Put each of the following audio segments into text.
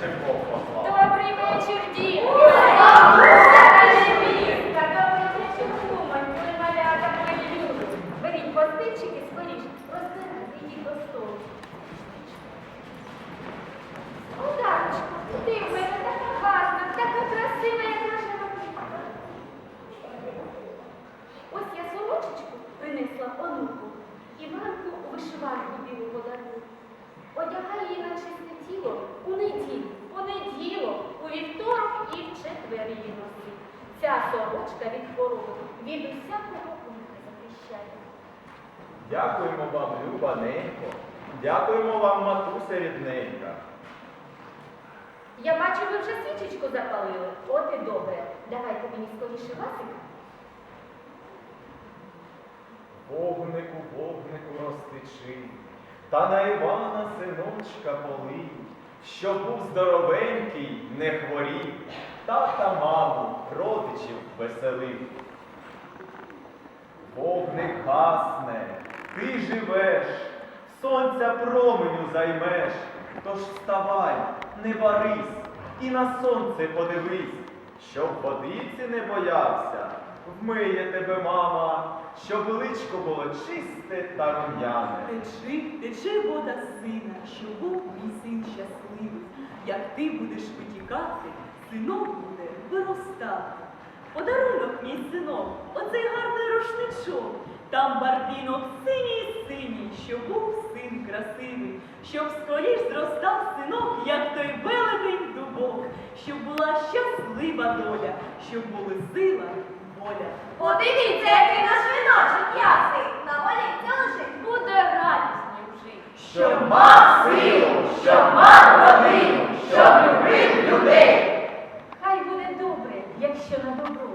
simple Дякуємо вам, Люба ненько. Дякуємо вам, матуся рідненька. Я бачу, ви вже свічечку запалили. От і добре. Давайте мені скоріше васика. Вогнику, вогнику розтечи, та на Івана синочка полий, щоб був здоровенький, не хворів, тата маму, родичів веселив. Вогник гасне, ти живеш, сонця променю займеш, тож вставай, не барись, і на сонце подивись, щоб водиці не боявся, вмиє тебе мама, щоб личко було чисте та рум'яне. Течи, тече вода сина, що був мій син щасливий. Як ти будеш витікати, синок буде виростати. Подарунок, мій синок, оцей гарний рушничок. Там барвінок синій синій, що був син красивий, щоб скоріш зростав синок, як той велетень дубок, щоб була щаслива доля, щоб були сила, воля. Подивіться, який наш віночок ясний. На моліться лежить. Буде радісні в житті. Щоб мав силу, щоб мав родину, щоб любив людей. Хай буде добре, якщо на добро.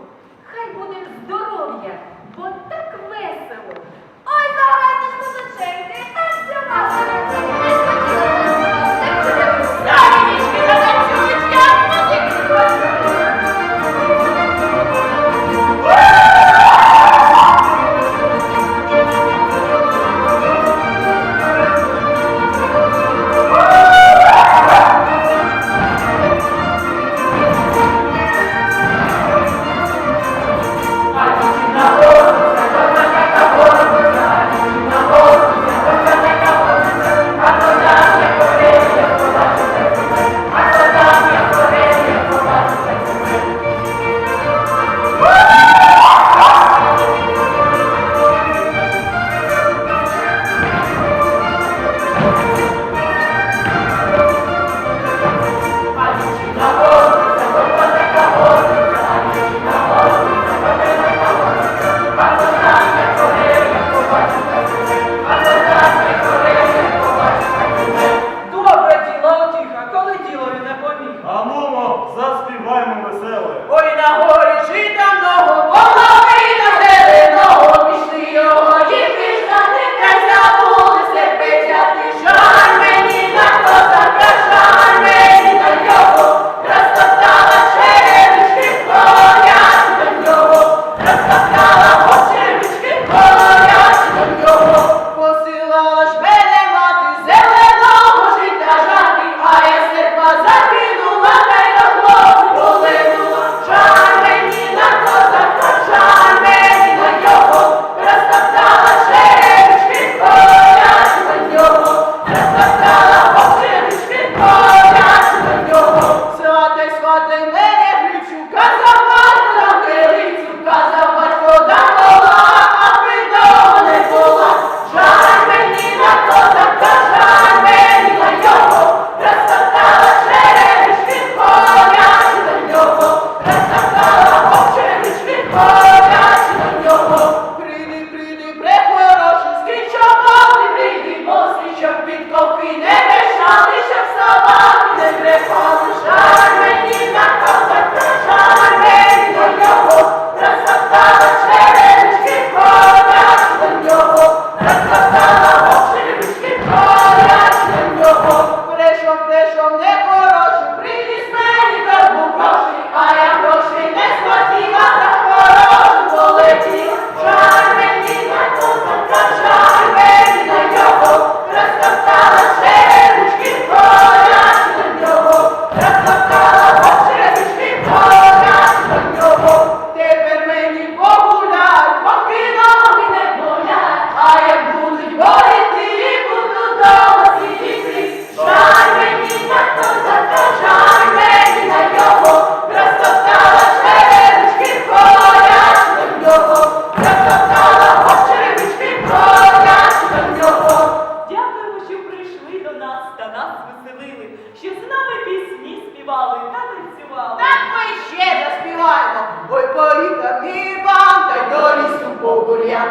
Бур'ян,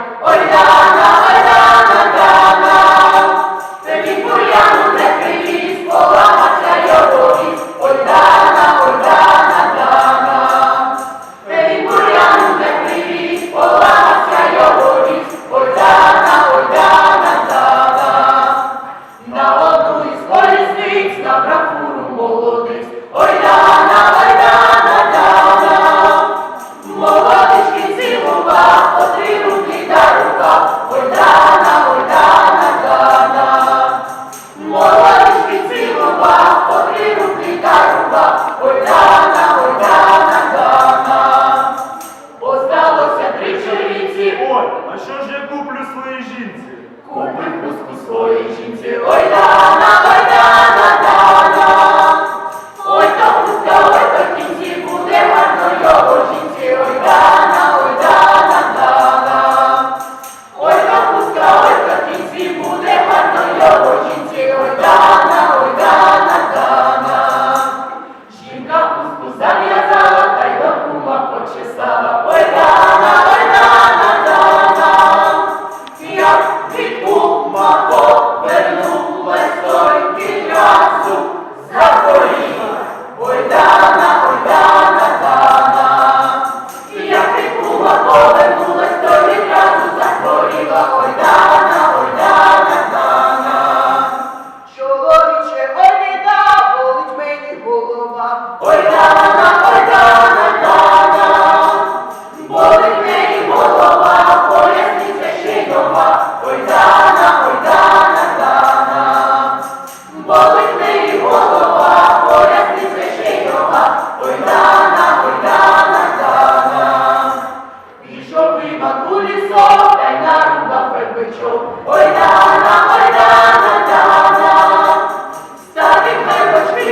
Дана, ой Дана. Та від бур'яну не привіз, поламався його віз, Дана, ой Дана. Та від бур'яну не привіз, поламався його віз, ой Дана, Дана. На одну із колісниць набрав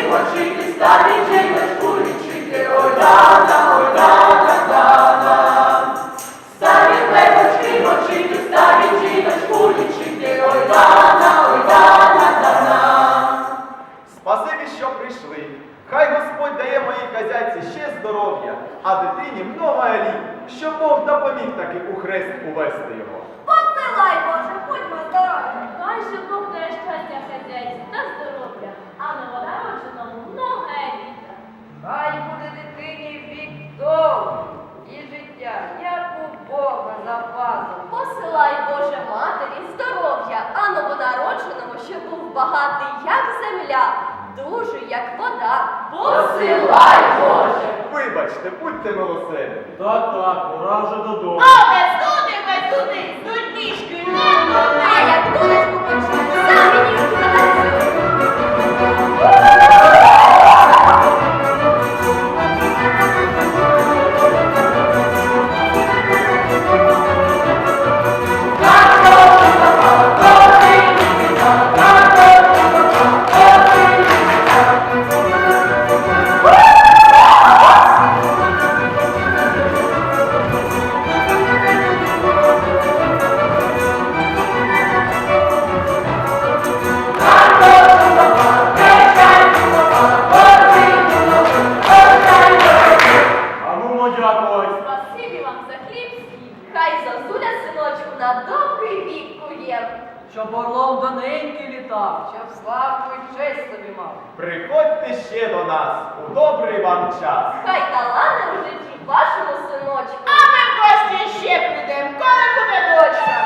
почити, старий лічити. Старі почити, старі жіночку лічити. Спасибі, що прийшли. Хай Господь дає моїй хазяйці ще здоров'я, а дитині много літ, щоб Бог допоміг таки у хрест увести його. Посилай, Боже, будьмо здорові. Хай же Бог дає щастя хазяйці та здоров'я, новонародженому много літа. Хай буде дитині вік довгий і життя, як у Бога запасом. Посилай, Боже матері, здоров'я, а новонародженому, щоб був багатий, як земля, дужий, як вода. Посилай, Боже. Вибачте, будьте милосердні. Так, так, пора вже додому. А без туди, без туди, з дуднішки не А туди. як донечку почув, самі ніжки нас у добрий вам час. Хай талана в житті вашому синочку. А ми в гості ще прийдемо, коли буде дочка.